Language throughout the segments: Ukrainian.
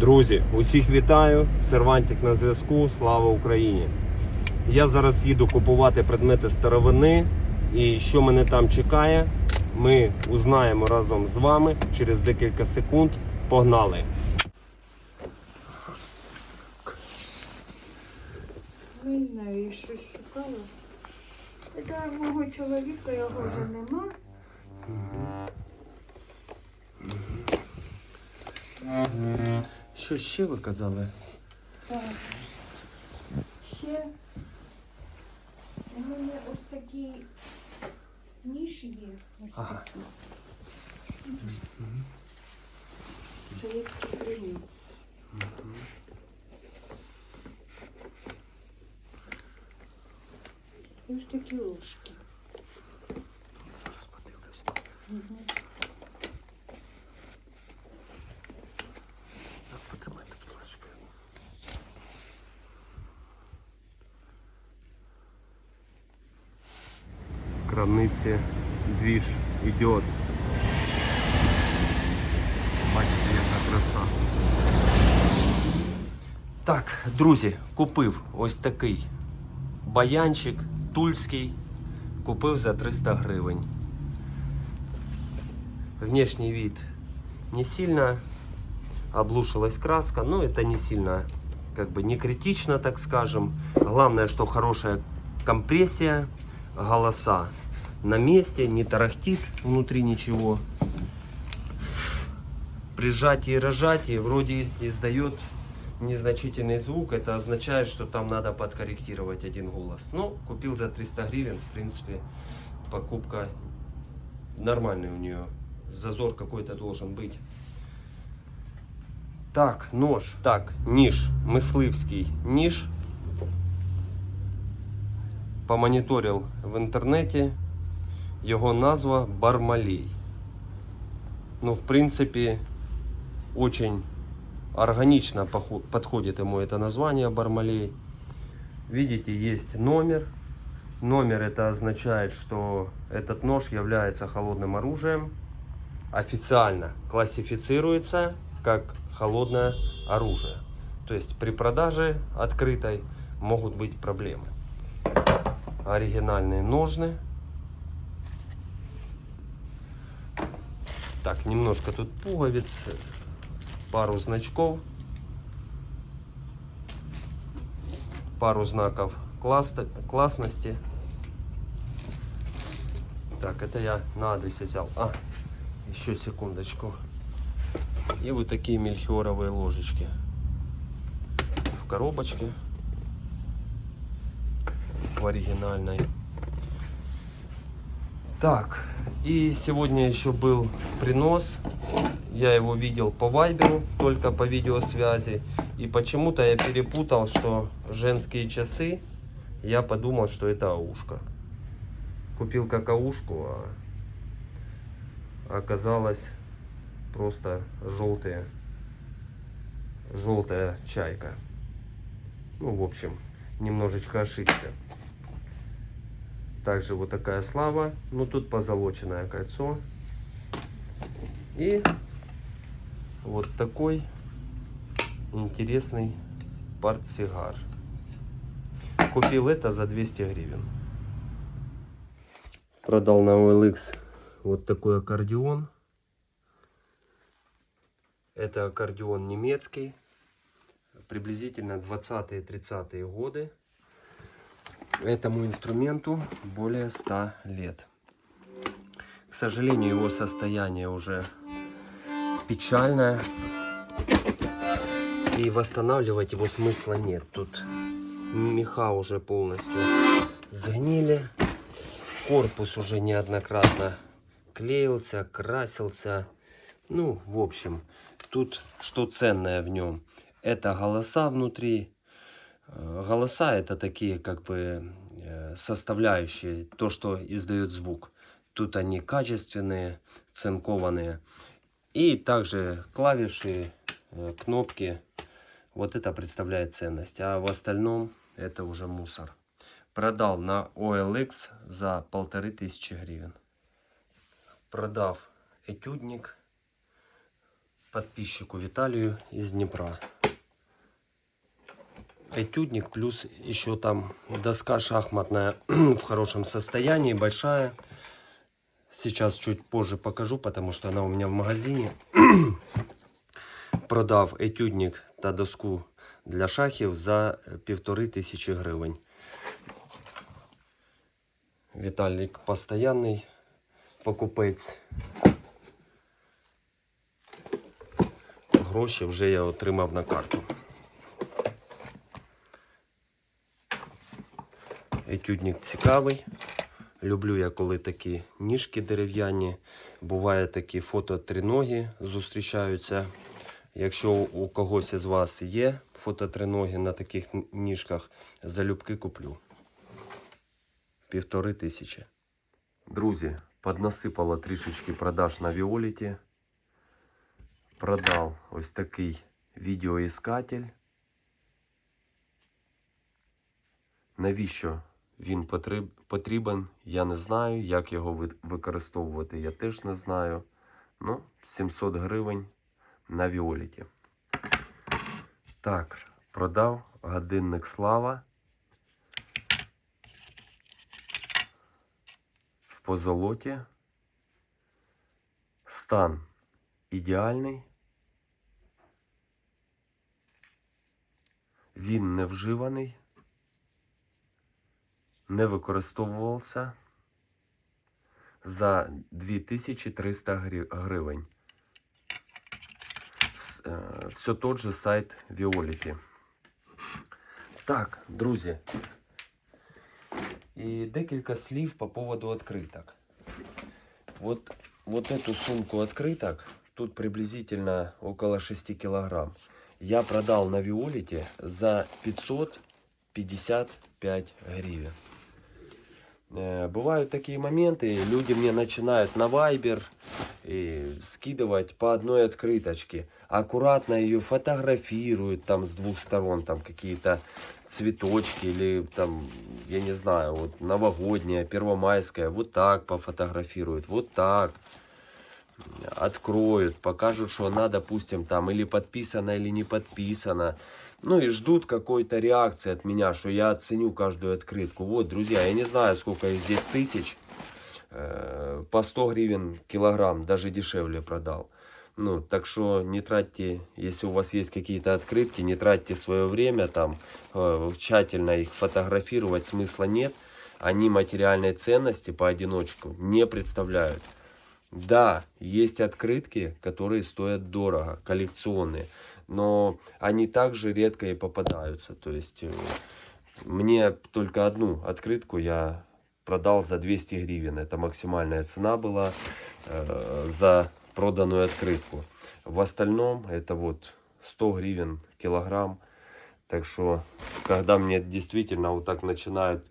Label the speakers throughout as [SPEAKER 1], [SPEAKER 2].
[SPEAKER 1] Друзі, усіх вітаю! Сервантик на зв'язку. Слава Україні! Я зараз їду купувати предмети старовини. І що мене там чекає, ми узнаємо разом з вами через декілька секунд. Погнали!
[SPEAKER 2] Не знаю, я щось шукала. Та мого чоловіка його вже нема.
[SPEAKER 1] Що ще ви казали?
[SPEAKER 2] Так. Ще у мене ось такі ніж є. Ось
[SPEAKER 1] Ага.
[SPEAKER 2] такі. Це як куприни. Ось такі ложки.
[SPEAKER 1] Зараз подивлюсь.
[SPEAKER 2] Мгм.
[SPEAKER 1] В крамниці двіж йде. Бачите, яка краса. Так, друзі, купив ось такий баянчик тульський. Купив за 300 гривень. Внешний вид не сильно облушилась краска, но это не сильно, как бы не критично, так скажем. Главное, что хорошая компрессия, голоса на месте, не тарахтит внутри ничего. При сжатии и разжатии вроде издает незначительный звук, это означает, что там надо подкорректировать один голос. Ну, купил за 300 гривен, в принципе, покупка нормальная у нее. Зазор какой-то должен быть. Так, нож. Так, ніж. Мисливський ніж. Помоніторив в інтернеті. Його назва Бармалей. Ну, в принципе, очень органично подходит ему это название Бармалей. Видите, есть номер. Номер это означает, что этот нож является холодным оружием. Официально классифицируется как холодное оружие. То есть при продаже открытой могут быть проблемы. Оригинальные ножны. Так, немножко тут пуговиц, пару значков, пару знаков класс- классности. Так, это я на адресе взял. А, еще секундочку. И вот такие мельхиоровые ложечки. В коробочке. В оригинальной. Так, и сегодня еще был принос. Я его видел по вайберу, только по видеосвязи. И почему-то я перепутал, что женские часы. Я подумал, что это аушка. Купил какаушку, а оказалось просто желтые, желтая чайка. Ну, в общем, немножечко ошибся. Также вот такая слава. Ну, тут позолоченное кольцо. И вот такой интересный портсигар. Купил это за 200 гривен. Продал на OLX вот такой аккордеон. Это аккордеон немецкий, приблизительно 20-30-е годы. Этому инструменту более 100 лет. К сожалению, его состояние уже печальное. И восстанавливать его смысла нет. Тут меха уже полностью сгнили. Корпус уже неоднократно клеился, красился. Ну, в общем, тут что ценное в нем? Это голоса внутри. Э, Голоса это такие как бы э, составляющие, то, что издает звук. Тут они качественные, цинкованные. И также клавиши, э, кнопки. Вот это представляет ценность. А в остальном это уже мусор. Продал на OLX за полторы тысячи гривен. Продав этюдник подписчику Виталию из Днепра. Этюдник плюс еще там доска шахматная в хорошем состоянии, большая. Сейчас чуть позже покажу, потому что она у меня в магазине. Продав етюдник та доску для шахів за півтори тисячі гривень. Віталік постоянний покупець. Гроші вже я отримав на карту. Етюдник цікавий. Люблю я, коли такі ніжки дерев'яні. Буває такі фото триноги зустрічаються. Якщо у когось із вас є фото триноги на таких ніжках, залюбки куплю. Півтори тисячі. Друзі, поднасипало трішечки продаж на Віоліті. Продав ось такий відеоіскатель. Навіщо він потріб- потрібен, я не знаю. Як його використовувати, я теж не знаю. Ну, 700 гривень на Віоліті. Так, продав годинник Слава. В позолоті. Стан ідеальний. Він не вживаний не використовувався за 2300 гривень. Е, Все тот же сайт Віоліті. Так, друзі. І декілька слів по поводу відкриток. Вот, вот эту сумку открыток, тут приблизительно около 6 килограмм, я продал на Виолите за 555 гривен. Э, Бывают такие моменты, люди мне начинают на Viber и скидывать по одной открыточке. Аккуратно ее фотографируют там с двух сторон, там какие-то цветочки или там, я не знаю, вот новогодняя, первомайская, вот так пофотографируют, вот так откроют, покажут, что она, допустим, там или подписана, или не подписана. Ну и ждут какой-то реакции от меня, что я оценю каждую открытку. Вот, друзья, я не знаю, сколько их здесь тысяч. Э, По 100 гривен килограмм, даже дешевле продал. Ну, так что не тратьте, если у вас есть какие-то открытки, не тратьте свое время там, э, тщательно их фотографировать смысла нет. Они материальной ценности поодиночку не представляют. Да, есть открытки, которые стоят дорого, коллекционные, но они также редко и попадаются. То есть э, мне только одну открытку я продал за 200 гривен. Это максимальная цена была э, за проданную открытку. В остальном это вот 100 гривен килограмм. Так что, когда мне действительно вот так начинают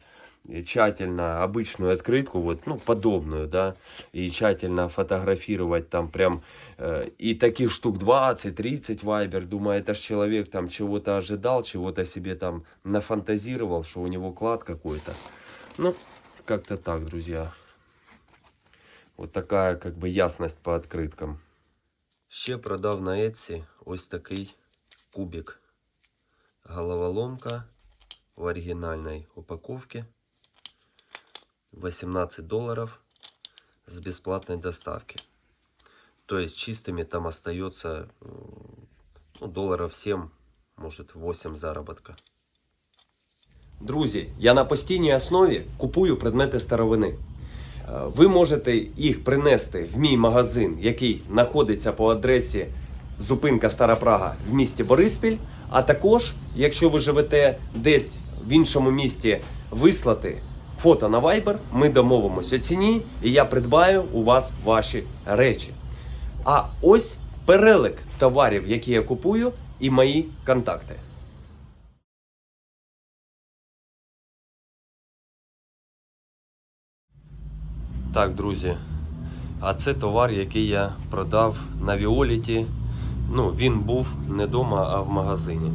[SPEAKER 1] тщательно обычную открытку, вот, ну, подобную, да, и тщательно фотографировать там прям, э, и таких штук 20-30 вайбер, думаю, это ж человек там чего-то ожидал, чего-то себе там нафантазировал, что у него клад какой-то. Ну, как-то так, друзья. Вот такая, как бы, ясность по открыткам. Ще продав на Etsy ось такий кубик. Головоломка в оригинальной упаковке. 18 долларов с бесплатной доставки. То есть чистыми там остается ну, долларов 7, может 8 заработка. Друзі, я на постійній основі купую предмети старовини. Е, Ви можете їх принести в мій магазин, який знаходиться по адресі зупинка Стара Прага в місті Бориспіль. А також, якщо ви живете десь в іншому місті, вислати фото на Viber, ми домовимося ціні, і я придбаю у вас ваші речі. А ось перелик товарів, які я купую, і мої контакти. Так, друзі. А це товар, який я продав на Віоліті. Ну, він був не вдома, а в магазині.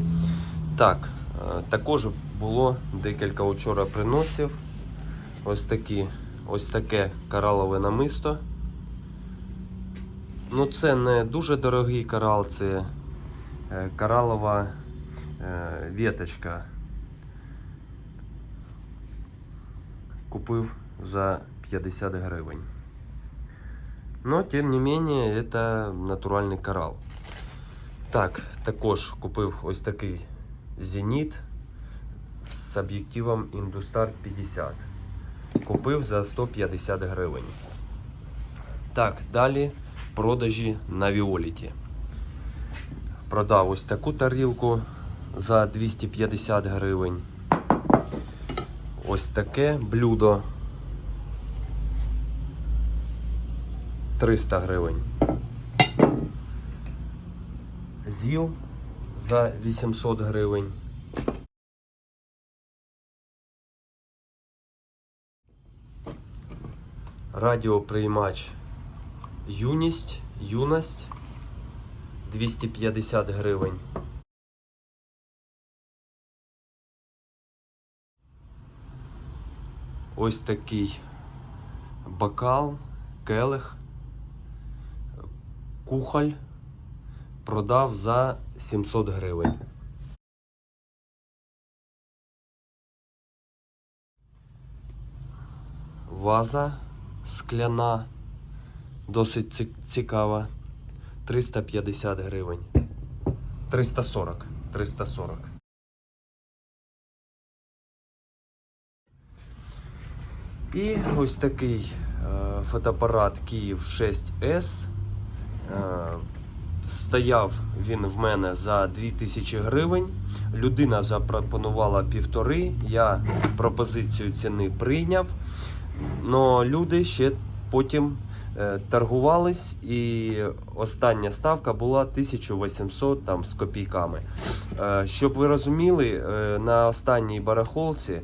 [SPEAKER 1] Так, е, також було декілька вчора приносів. Ось такі, ось таке коралове намисто. Ну, це не дуже дорогий корал, це е, коралова е, веточка. Купив за 50 гривень. Но, тем не менее, это натуральний корал. Так, також купив ось такий зеніт з об'єктивом Industar 50. Купив за 150 гривень. Так, далі продажі на Віоліті. Продав ось таку тарілку за 250 гривень. Ось таке блюдо 300 гривень. ЗІЛ за 800 гривень. Радіоприймач Юність, юність 250 гривень. Ось такий бокал, келих, кухоль продав за 700 гривень. Ваза скляна, досить цікава. 350 гривень. 340. 340. І ось такий е, фотоапарат Київ 6С. Е, стояв він в мене за 2000 гривень. Людина запропонувала півтори. Я пропозицію ціни прийняв. Но люди ще потім е, торгувались, і остання ставка була 1800 там, з копійками. Е, щоб ви розуміли, е, на останній барахолці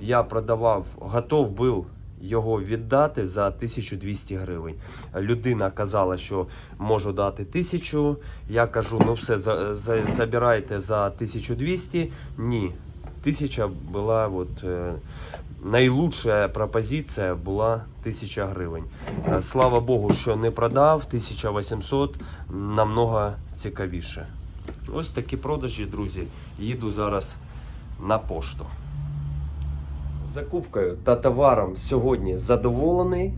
[SPEAKER 1] я продавав, готов був його віддати за 1200 гривень. Людина казала, що можу дати 1000. Я кажу, ну все, за, за, забирайте за 1200. Ні. 1000 була от, Найлучша пропозиція була 1000 гривень. Е, Слава Богу, що не продав 1800 намного цікавіше. Ось такі продажі, друзі. Їду зараз на пошту. Закупкою та товаром сьогодні задоволений.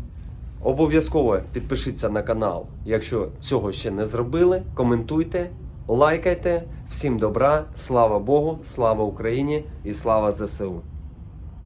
[SPEAKER 1] Обов'язково підпишіться на канал, якщо цього ще не зробили. Коментуйте, лайкайте. Всім добра, слава Богу, слава Україні і слава ЗСУ.